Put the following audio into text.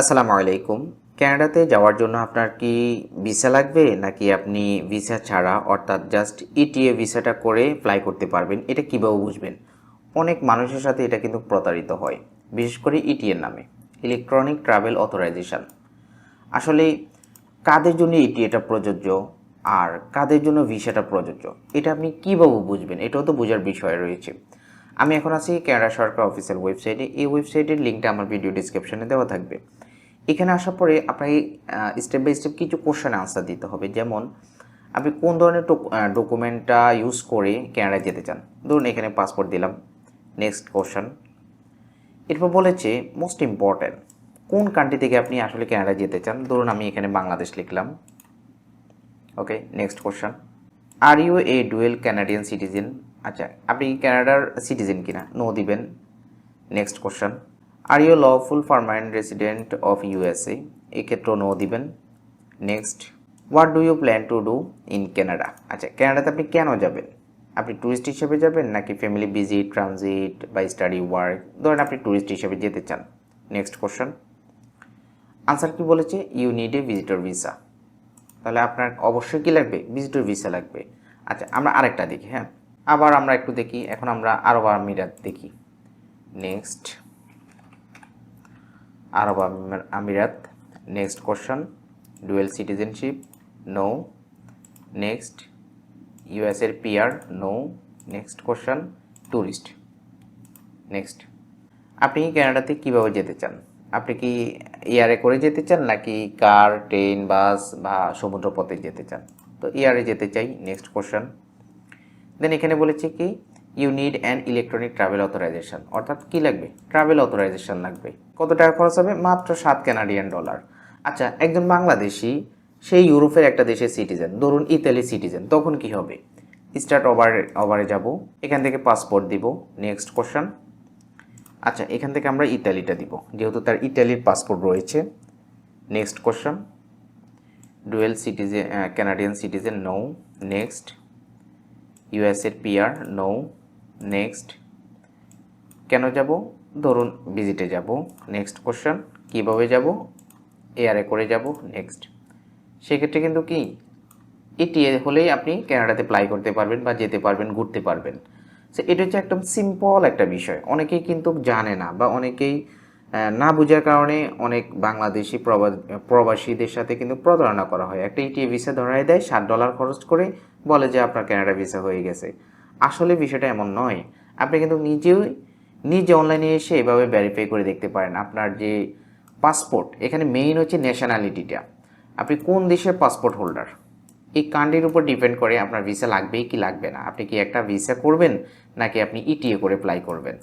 আসসালামু আলাইকুম। কানাডাতে যাওয়ার জন্য আপনার কি ভিসা লাগবে, নাকি আপনি ভিসা ছাড়া অর্থাৎ জাস্ট ইটিএ ভিসাটা করে ফ্লাই করতে পারবেন? এটা কীভাবে বুঝবেন? অনেক মানুষের সাথে এটা কিন্তু প্রতারিত হয়, বিশেষ করে ইটিএর নামে। ইলেকট্রনিক ট্রাভেল অথরাইজেশন আসলে কাদের জন্য ইটিএটা প্রযোজ্য আর কাদের জন্য ভিসাটা প্রযোজ্য, এটা আপনি কীভাবে বুঝবেন? এটাও তো বোঝার বিষয় রয়েছে। আমি এখন আছি কানাডা সরকার অফিসিয়াল ওয়েবসাইটে এই ওয়েবসাইটের লিঙ্কটা আমার ভিডিও ডিসক্রিপশনে দেওয়া থাকবে। এখানে আসার পরে আপনাকে স্টেপ বাই স্টেপ কিছু কোশ্চেন আনসার দিতে হবে। যেমন, আপনি কোন ধরনের ডকুমেন্টটা ইউজ করে কানাডায় যেতে চান? ধরুন এখানে পাসপোর্ট দিলাম। নেক্সট কোশ্চেন এরপর বলেছে মোস্ট ইম্পর্ট্যান্ট কোন কান্ট্রি থেকে আপনি আসলে কানাডায় যেতে চান? ধরুন আমি এখানে বাংলাদেশ লিখলাম। Okay next question are you a dual Canadian citizen আচ্ছা আপনি কি কানাডার সিটিজেন কিনা? নো দিবেন। Next question are you lawful permanent resident of USA এক্ষেত্রেও নো দিবেন। Next what do you plan to do in Canada আচ্ছা কানাডাতে আপনি কেন যাবেন? আপনি ট্যুরিস্ট হিসেবে যাবেন নাকি ফ্যামিলি ভিজিট ট্রানজিট বা স্টাডি ওয়ার্ক ধরেন আপনি ট্যুরিস্ট হিসেবে যেতে চান। নেক্সট কোশ্চেন আনসার কি বলেছে? You need a visitor visa তাহলে আপনার অবশ্যই কি লাগবে? ভিজিটর ভিসা লাগবে। আচ্ছা আমরা আরেকটা দেখি হ্যাঁ? আবার আমরা একটু দেখি, এখন আমরা আরব আমিরাত দেখি। নেক্সট আরব আমির- আমিরাত next question dual citizenship no next ইউএসের PR no next question tourist next আপনি কানাডাতে কীভাবে যেতে চান? আপনি কি এয়ারে করে যেতে চান নাকি কার, ট্রেন, বাস বা সমুদ্রপথে যেতে চান? তো এয়ারে যেতে চাই নেক্সট কোশ্চেন দেন এখানে বলেছে কি you need an electronic travel authorization অর্থাৎ কি লাগবে? ট্রাভেল অথরাইজেশন লাগবে। কত টাকা খরচ হবে? মাত্র সাত কানাডিয়ান ডলার আচ্ছা একজন বাংলাদেশি সেই ইউরোপের একটা দেশের সিটিজেন ধরুন ইতালি সিটিজেন তখন কি হবে? স্টার্ট ওভার ওভারে যাব, এখান থেকে পাসপোর্ট দিব নেক্সট কোশ্চেন আচ্ছা এখান থেকে আমরা ইতালিটা দিব, যেহেতু তার ইতালির পাসপোর্ট রয়েছে next question dual citizen Canadian citizen no next ইউএসের পিআর নো নেক্সট কেন যাব? ধরুন ভিজিটে যাব নেক্সট কোশ্চেন কীভাবে যাব এয়ারে করে যাব নেক্সট সেক্ষেত্রে কিন্তু কি এটিএ হলেই আপনি কানাডাতে প্লাই করতে পারবেন বা যেতে পারবেন, ঘুরতে পারবেন। সো এটা হচ্ছে একদম সিম্পল একটা বিষয়। অনেকেই কিন্তু জানে না বা অনেকেই না বোঝার কারণে অনেক বাংলাদেশি প্রবা- প্রবাসীদের সাথে কিন্তু প্রতারণা করা হয়। একটা ইটিএ ভিসা ধরাই দেয়, ষাট ডলার খরচ করে বলে যে আপনার কানাডা ভিসা হয়ে গেছে। আসলে বিষয়টা এমন নয়। আপনি কিন্তু নিজেও নিজে অনলাইনে এসে এভাবে ভ্যারিফাই করে দেখতে পারেন আপনার যে পাসপোর্ট এখানে মেইন হচ্ছে ন্যাশনালিটিটা আপনি কোন দেশের পাসপোর্ট হোল্ডার এই কান্ট্রির উপর ডিপেন্ড করে আপনার ভিসা লাগবেই কি লাগবে না। আপনি কি একটা ভিসা করবেন, নাকি আপনি ইটিএ করে অ্যাপ্লাই করবেন?